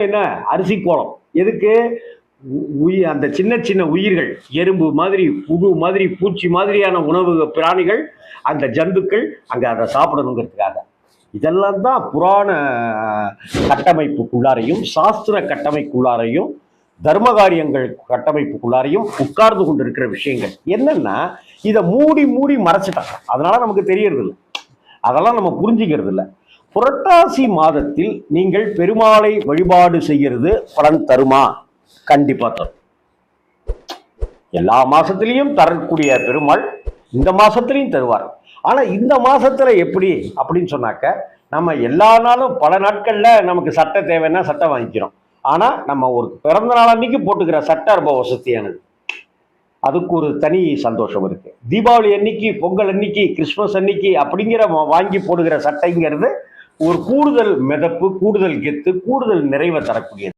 என்ன? அரிசி கோலம். எதுக்கு? உ- அந்த சின்ன சின்ன உயிர்கள் எறும்பு மாதிரி புழு மாதிரி பூச்சி மாதிரியான உணவு பிராணிகள் அந்த ஜந்துக்கள் அங்கே அதை சாப்பிடணுங்கிறதுக்காக. இதெல்லாம் தான் புராண கட்டமைப்புக்குள்ளாரையும் சாஸ்திர கட்டமைப்புக்குள்ளாரையும் தர்மகாரியங்கள் கட்டமைப்புக்குள்ளாரையும் உட்கார்ந்து கொண்டிருக்கிற விஷயங்கள். என்னன்னா இதை மூடி மூடி மறைச்சிட்டாங்க. அதனால நமக்கு தெரியறது இல்லை அதெல்லாம் நம்ம புரிஞ்சுக்கிறது இல்லை புரட்டாசி மாதத்தில் நீங்கள் பெருமாளை வழிபாடு செய்கிறது பலன் தருமா? கண்டிப்பாக தரும். எல்லா மாசத்திலையும் தரக்கூடிய பெருமாள் இந்த மாசத்திலையும் தருவார். ஆனால் இந்த மாசத்துல எப்படி அப்படின்னு சொன்னாக்க நம்ம எல்லா நாளும் பல நாட்களில் நமக்கு சட்டை தேவைன்னா சட்டை வாங்கிக்கிறோம். ஆனால் நம்ம ஒரு பிறந்த நாள் அன்னைக்கு போட்டுக்கிற சட்டை ரொம்ப வசதியானது. அதுக்கு ஒரு தனி சந்தோஷம் இருக்குது தீபாவளி அன்னைக்கு பொங்கல் அன்னைக்கு கிறிஸ்மஸ் அன்னைக்கு அப்படிங்கிற வாங்கி போடுகிற சட்டைங்கிறது ஒரு கூடுதல் மிதப்பு கூடுதல் கெத்து கூடுதல் நிறைவை தரக்கூடியது.